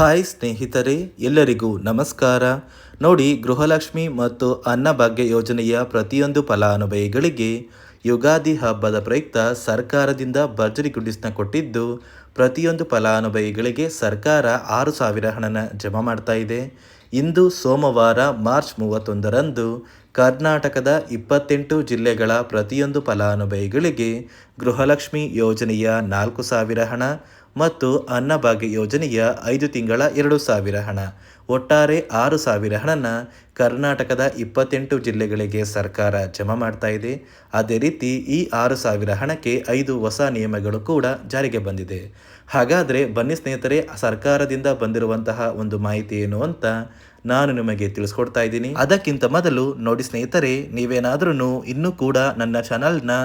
Hi ಸ್ನೇಹಿತರೆ, ಎಲ್ಲರಿಗೂ ನಮಸ್ಕಾರ. ನೋಡಿ, ಗೃಹಲಕ್ಷ್ಮಿ ಮತ್ತು ಅನ್ನಭಾಗ್ಯ ಯೋಜನೆಯ ಪ್ರತಿಯೊಂದು ಫಲಾನುಭವಿಗಳಿಗೆ ಯುಗಾದಿ ಹಬ್ಬದ ಪ್ರಯುಕ್ತ ಸರ್ಕಾರದಿಂದ ಭರ್ಜರಿ ಗುಡಿಸ್ನ ಕೊಟ್ಟಿದ್ದು, ಪ್ರತಿಯೊಂದು ಫಲಾನುಭವಿಗಳಿಗೆ ಸರ್ಕಾರ ಆರು ಸಾವಿರ ಹಣನ ಜಮಾ ಮಾಡ್ತಾ ಇದೆ. ಇಂದು ಸೋಮವಾರ, ಮಾರ್ಚ್ ಮೂವತ್ತೊಂದರಂದು ಕರ್ನಾಟಕದ ಇಪ್ಪತ್ತೆಂಟು ಜಿಲ್ಲೆಗಳ ಪ್ರತಿಯೊಂದು ಫಲಾನುಭವಿಗಳಿಗೆ ಗೃಹಲಕ್ಷ್ಮಿ ಯೋಜನೆಯ ನಾಲ್ಕು ಸಾವಿರ ಹಣ ಮತ್ತು ಅನ್ನಭಾಗ್ಯ ಯೋಜನೆಯ ಐದು ತಿಂಗಳ ಎರಡು ಸಾವಿರ ಹಣ. ಒಟ್ಟಾರೆ ಆರು ಸಾವಿರ ಹಣನ ಕರ್ನಾಟಕದ ಇಪ್ಪತ್ತೆಂಟು ಜಿಲ್ಲೆಗಳಿಗೆ ಸರ್ಕಾರ ಜಮಾ ಮಾಡ್ತಾ ಇದೆ. ಅದೇ ರೀತಿ ಈ ಆರು ಸಾವಿರ ಹಣಕ್ಕೆ ಐದು ಹೊಸ ನಿಯಮಗಳು ಕೂಡ ಜಾರಿಗೆ ಬಂದಿದೆ. ಹಾಗಾದರೆ ಬನ್ನಿ ಸ್ನೇಹಿತರೆ, ಸರ್ಕಾರದಿಂದ ಬಂದಿರುವಂತಹ ಒಂದು ಮಾಹಿತಿ ಏನು ಅಂತ ನಾನು ನಿಮಗೆ ತಿಳಿಸ್ಕೊಡ್ತಾ ಇದ್ದೀನಿ. ಅದಕ್ಕಿಂತ ಮೊದಲು ನೋಡಿ ಸ್ನೇಹಿತರೆ ನೀವೇನಾದ್ರೂ ಇನ್ನೂ ಕೂಡ ನನ್ನ ಚಾನಲ್ನ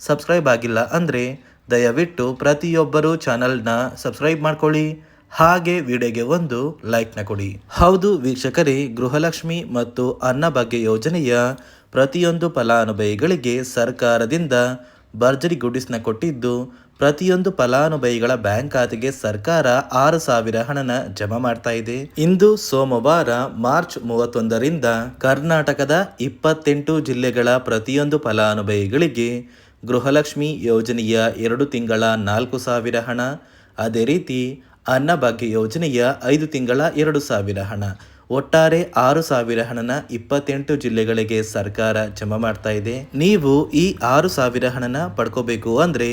ಸಬ್ಸ್ಕ್ರೈಬ್ ಆಗಿಲ್ಲ ಅಂದರೆ ದಯವಿಟ್ಟು ಪ್ರತಿಯೊಬ್ಬರೂ ಚಾನಲ್ನ ಸಬ್ಸ್ಕ್ರೈಬ್ ಮಾಡ್ಕೊಳ್ಳಿ. ಹಾಗೆ ವಿಡಿಯೋಗೆ ಒಂದು ಲೈಕ್ನ ಕೊಡಿ. ಹೌದು ವೀಕ್ಷಕರೇ, ಗೃಹಲಕ್ಷ್ಮಿ ಮತ್ತು ಅನ್ನಭಾಗ್ಯ ಯೋಜನೆಯ ಪ್ರತಿಯೊಂದು ಫಲಾನುಭವಿಗಳಿಗೆ ಸರ್ಕಾರದಿಂದ ಭರ್ಜರಿ ಗುಡಿಸ್ನ ಕೊಟ್ಟಿದ್ದು, ಪ್ರತಿಯೊಂದು ಫಲಾನುಭವಿಗಳ ಬ್ಯಾಂಕ್ ಖಾತೆಗೆ ಸರ್ಕಾರ ಆರು ಸಾವಿರ ಹಣನ ಜಮಾ ಮಾಡ್ತಾ ಇದೆ. ಇಂದು ಸೋಮವಾರ, ಮಾರ್ಚ್ ಮೂವತ್ತೊಂದರಿಂದ ಕರ್ನಾಟಕದ ಇಪ್ಪತ್ತೆಂಟು ಜಿಲ್ಲೆಗಳ ಪ್ರತಿಯೊಂದು ಫಲಾನುಭವಿಗಳಿಗೆ ಗೃಹಲಕ್ಷ್ಮಿ ಯೋಜನೆಯ ಎರಡು ತಿಂಗಳ ನಾಲ್ಕು ಸಾವಿರ ಹಣ. ಅದೇ ರೀತಿ ಅನ್ನಭಾಗ್ಯ ಯೋಜನೆಯ ಐದು ತಿಂಗಳ ಎರಡು ಸಾವಿರ ಹಣ. ಒಟ್ಟಾರೆ ಆರು ಸಾವಿರ ಹಣನ ಇಪ್ಪತ್ತೆಂಟು ಜಿಲ್ಲೆಗಳಿಗೆ ಸರ್ಕಾರ ಜಮಾ ಮಾಡ್ತಾ ಇದೆ. ನೀವು ಈ ಆರು ಸಾವಿರ ಹಣನ ಪಡ್ಕೋಬೇಕು ಅಂದರೆ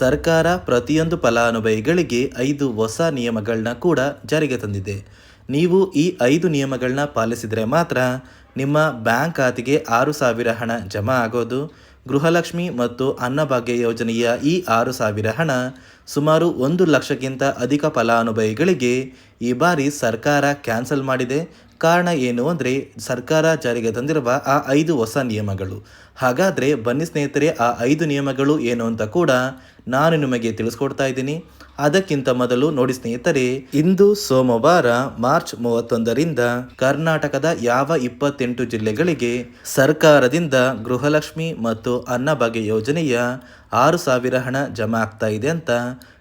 ಸರ್ಕಾರ ಪ್ರತಿಯೊಂದು ಫಲಾನುಭವಿಗಳಿಗೆ ಐದು ಹೊಸ ನಿಯಮಗಳನ್ನ ಕೂಡ ಜಾರಿಗೆ ತಂದಿದೆ. ನೀವು ಈ ಐದು ನಿಯಮಗಳನ್ನ ಪಾಲಿಸಿದರೆ ಮಾತ್ರ ನಿಮ್ಮ ಬ್ಯಾಂಕ್ ಖಾತೆಗೆ ಆರು ಸಾವಿರ ಹಣ ಜಮಾ ಆಗೋದು ಗೃಹಲಕ್ಷ್ಮಿ ಮತ್ತು ಅನ್ನಭಾಗ್ಯ ಯೋಜನೆಯ ಈ ಆರು ಸಾವಿರ ಹಣ ಸುಮಾರು ಒಂದು ಲಕ್ಷಕ್ಕಿಂತ ಅಧಿಕ ಫಲಾನುಭವಿಗಳಿಗೆ ಈ ಬಾರಿ ಸರ್ಕಾರ ಕ್ಯಾನ್ಸಲ್ ಮಾಡಿದೆ. ಕಾರಣ ಏನು ಅಂದರೆ ಸರ್ಕಾರ ಜಾರಿಗೆ ತಂದಿರುವ ಆ ಐದು ಹೊಸ ನಿಯಮಗಳು. ಹಾಗಾದರೆ ಬನ್ನಿ ಸ್ನೇಹಿತರೆ, ಆ ಐದು ನಿಯಮಗಳು ಏನು ಅಂತ ಕೂಡ ನಾನು ನಿಮಗೆ ತಿಳಿಸ್ಕೊಡ್ತಾ ಇದ್ದೀನಿ. ಅದಕ್ಕಿಂತ ಮೊದಲು ನೋಡಿ ಸ್ನೇಹಿತರೆ, ಇಂದು ಸೋಮವಾರ ಮಾರ್ಚ್ ಮೂವತ್ತೊಂದರಿಂದ ಕರ್ನಾಟಕದ ಯಾವ ಇಪ್ಪತ್ತೆಂಟು ಜಿಲ್ಲೆಗಳಿಗೆ ಸರ್ಕಾರದಿಂದ ಗೃಹಲಕ್ಷ್ಮಿ ಮತ್ತು ಅನ್ನಭಾಗ್ಯ ಯೋಜನೆಯ ಆರು ಸಾವಿರ ಹಣ ಜಮಾ ಆಗ್ತಾ ಇದೆ ಅಂತ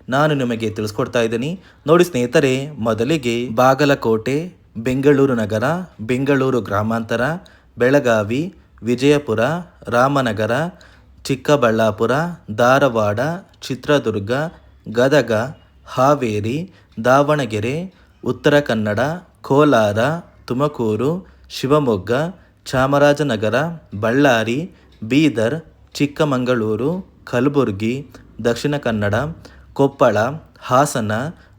ನಾನು ನಿಮಗೆ ತಿಳಿಸ್ಕೊಡ್ತಾ ಇದ್ದೀನಿ. ನೋಡಿ ಸ್ನೇಹಿತರೆ, ಮೊದಲಿಗೆ ಬಾಗಲಕೋಟೆ, ಬೆಂಗಳೂರು ನಗರ, ಬೆಂಗಳೂರು ಗ್ರಾಮಾಂತರ, ಬೆಳಗಾವಿ, ವಿಜಯಪುರ, ರಾಮನಗರ, ಚಿಕ್ಕಬಳ್ಳಾಪುರ, ಧಾರವಾಡ, ಚಿತ್ರದುರ್ಗ, ಗದಗ, ಹಾವೇರಿ, ದಾವಣಗೆರೆ, ಉತ್ತರ ಕನ್ನಡ, ಕೋಲಾರ, ತುಮಕೂರು, ಶಿವಮೊಗ್ಗ, ಚಾಮರಾಜನಗರ, ಬಳ್ಳಾರಿ, ಬೀದರ್, ಚಿಕ್ಕಮಗಳೂರು ಕಲಬುರಗಿ, ದಕ್ಷಿಣ ಕನ್ನಡ, ಕೊಪ್ಪಳ, ಹಾಸನ,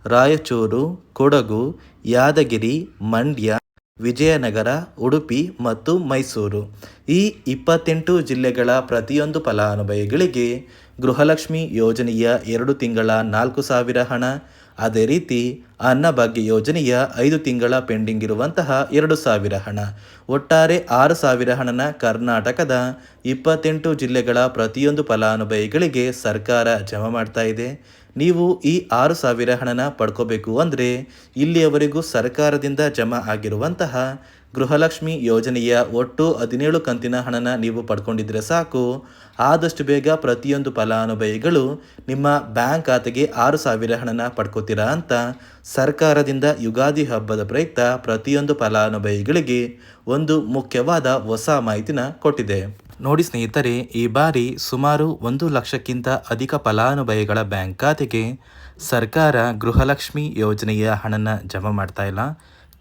ರಾಯಚೂರು, ಕೊಡಗು, ಯಾದಗಿರಿ, ಮಂಡ್ಯ, ವಿಜಯನಗರ, ಉಡುಪಿ ಮತ್ತು ಮೈಸೂರು. ಈ ಇಪ್ಪತ್ತೆಂಟು ಜಿಲ್ಲೆಗಳ ಪ್ರತಿಯೊಂದು ಫಲಾನುಭವಿಗಳಿಗೆ ಗೃಹಲಕ್ಷ್ಮಿ ಯೋಜನೆಯ ಎರಡು ತಿಂಗಳ ನಾಲ್ಕು ಸಾವಿರ ಹಣ ಅದೇ ರೀತಿ ಅನ್ನಭಾಗ್ಯ ಯೋಜನೆಯ ಐದು ತಿಂಗಳ ಪೆಂಡಿಂಗ್ ಇರುವಂತಹ ಎರಡು ಸಾವಿರ ಹಣ. ಒಟ್ಟಾರೆ ಆರು ಸಾವಿರ ಹಣನ ಕರ್ನಾಟಕದ ಇಪ್ಪತ್ತೆಂಟು ಜಿಲ್ಲೆಗಳ ಪ್ರತಿಯೊಂದು ಫಲಾನುಭವಿಗಳಿಗೆ ಸರ್ಕಾರ ಜಮಾ ಮಾಡ್ತಾ ಇದೆ. ನೀವು ಈ ಆರು ಸಾವಿರ ಹಣನ ಪಡ್ಕೋಬೇಕು ಅಂದರೆ ಇಲ್ಲಿಯವರೆಗೂ ಸರ್ಕಾರದಿಂದ ಜಮಾ ಆಗಿರುವಂತಹ ಗೃಹಲಕ್ಷ್ಮಿ ಯೋಜನೆಯ ಒಟ್ಟು ಹದಿನೇಳು ಕಂತಿನ ಹಣನ ನೀವು ಪಡ್ಕೊಂಡಿದ್ರೆ ಸಾಕು. ಆದಷ್ಟು ಬೇಗ ಪ್ರತಿಯೊಂದು ಫಲಾನುಭವಿಗಳು ನಿಮ್ಮ ಬ್ಯಾಂಕ್ ಖಾತೆಗೆ ಆರು ಸಾವಿರ ಹಣನ ಪಡ್ಕೋತೀರಾ ಅಂತ ಸರ್ಕಾರದಿಂದ ಯುಗಾದಿ ಹಬ್ಬದ ಪ್ರಯುಕ್ತ ಪ್ರತಿಯೊಂದು ಫಲಾನುಭವಿಗಳಿಗೆ ಒಂದು ಮುಖ್ಯವಾದ ಹೊಸ ಮಾಹಿತಿನ ಕೊಟ್ಟಿದೆ. ನೋಡಿ ಸ್ನೇಹಿತರೆ, ಈ ಬಾರಿ ಸುಮಾರು ಒಂದು ಲಕ್ಷಕ್ಕಿಂತ ಅಧಿಕ ಫಲಾನುಭವಿಗಳ ಬ್ಯಾಂಕ್ ಖಾತೆಗೆ ಸರ್ಕಾರ ಗೃಹಲಕ್ಷ್ಮಿ ಯೋಜನೆಯ ಹಣನ ಜಮಾ ಮಾಡ್ತಾ ಇಲ್ಲ.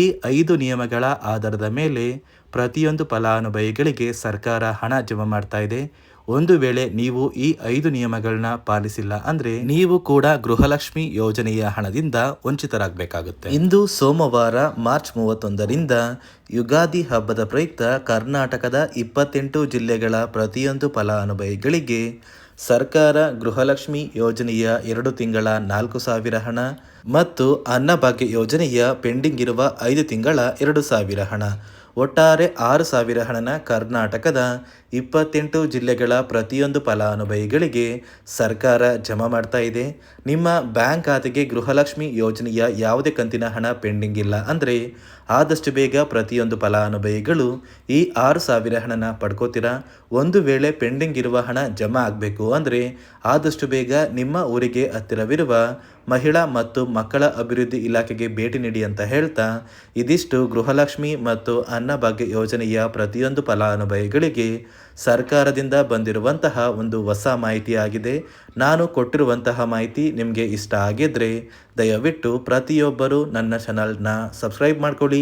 ಈ ಐದು ನಿಯಮಗಳ ಆಧಾರದ ಮೇಲೆ ಪ್ರತಿಯೊಂದು ಫಲಾನುಭವಿಗಳಿಗೆ ಸರ್ಕಾರ ಹಣ ಜಮಾ ಮಾಡ್ತಾ ಇದೆ. ಒಂದು ವೇಳೆ ನೀವು ಈ ಐದು ನಿಯಮಗಳನ್ನ ಪಾಲಿಸಿಲ್ಲ ಅಂದ್ರೆ ನೀವು ಕೂಡ ಗೃಹಲಕ್ಷ್ಮಿ ಯೋಜನೆಯ ಹಣದಿಂದ ವಂಚಿತರಾಗಬೇಕಾಗುತ್ತೆ. ಇಂದು ಸೋಮವಾರ ಮಾರ್ಚ್ ಮೂವತ್ತೊಂದರಿಂದ ಯುಗಾದಿ ಹಬ್ಬದ ಪ್ರಯುಕ್ತ ಕರ್ನಾಟಕದ ಇಪ್ಪತ್ತೆಂಟು ಜಿಲ್ಲೆಗಳ ಪ್ರತಿಯೊಂದು ಫಲಾನುಭವಿಗಳಿಗೆ ಸರ್ಕಾರ ಗೃಹಲಕ್ಷ್ಮಿ ಯೋಜನೆಯ ಎರಡು ತಿಂಗಳ ನಾಲ್ಕು ಸಾವಿರ ಹಣ ಮತ್ತು ಅನ್ನಭಾಗ್ಯ ಯೋಜನೆಯ ಪೆಂಡಿಂಗ್ ಇರುವ ಐದು ತಿಂಗಳ ಎರಡು ಸಾವಿರ ಹಣ. ಒಟ್ಟಾರೆ ಆರು ಸಾವಿರ ಹಣನ ಕರ್ನಾಟಕದ ಇಪ್ಪತ್ತೆಂಟು ಜಿಲ್ಲೆಗಳ ಪ್ರತಿಯೊಂದು ಫಲಾನುಭವಿಗಳಿಗೆ ಸರ್ಕಾರ ಜಮಾ ಮಾಡ್ತಾ ಇದೆ. ನಿಮ್ಮ ಬ್ಯಾಂಕ್ ಖಾತೆಗೆ ಗೃಹಲಕ್ಷ್ಮಿ ಯೋಜನೆಯ ಯಾವುದೇ ಕಂತಿನ ಹಣ ಪೆಂಡಿಂಗ್ ಇಲ್ಲ ಅಂದರೆ ಆದಷ್ಟು ಬೇಗ ಪ್ರತಿಯೊಂದು ಫಲಾನುಭವಿಗಳು ಈ ಆರು ಸಾವಿರ ಹಣನ ಪಡ್ಕೋತೀರಾ? ಒಂದು ವೇಳೆ ಪೆಂಡಿಂಗ್ ಇರುವ ಹಣ ಜಮಾ ಆಗಬೇಕು ಅಂದರೆ ಆದಷ್ಟು ಬೇಗ ನಿಮ್ಮ ಊರಿಗೆ ಹತ್ತಿರವಿರುವ ಮಹಿಳಾ ಮತ್ತು ಮಕ್ಕಳ ಅಭಿವೃದ್ಧಿ ಇಲಾಖೆಗೆ ಭೇಟಿ ನೀಡಿ ಅಂತ ಹೇಳ್ತಾ, ಇದಿಷ್ಟು ಗೃಹಲಕ್ಷ್ಮಿ ಮತ್ತು ಅನ್ನಭಾಗ್ಯ ಯೋಜನೆಯ ಪ್ರತಿಯೊಂದು ಫಲಾನುಭವಿಗಳಿಗೆ ಸರ್ಕಾರದಿಂದ ಬಂದಿರುವಂತಹ ಒಂದು ಹೊಸ ಮಾಹಿತಿಯಾಗಿದೆ ನಾನು ಕೊಟ್ಟಿರುವಂತಹ ಮಾಹಿತಿ ನಿಮಗೆ ಇಷ್ಟ ಆಗಿದ್ದರೆ ದಯವಿಟ್ಟು ಪ್ರತಿಯೊಬ್ಬರು ನನ್ನ ಚಾನಲ್ನ ಸಬ್ಸ್ಕ್ರೈಬ್ ಮಾಡ್ಕೊಳ್ಳಿ.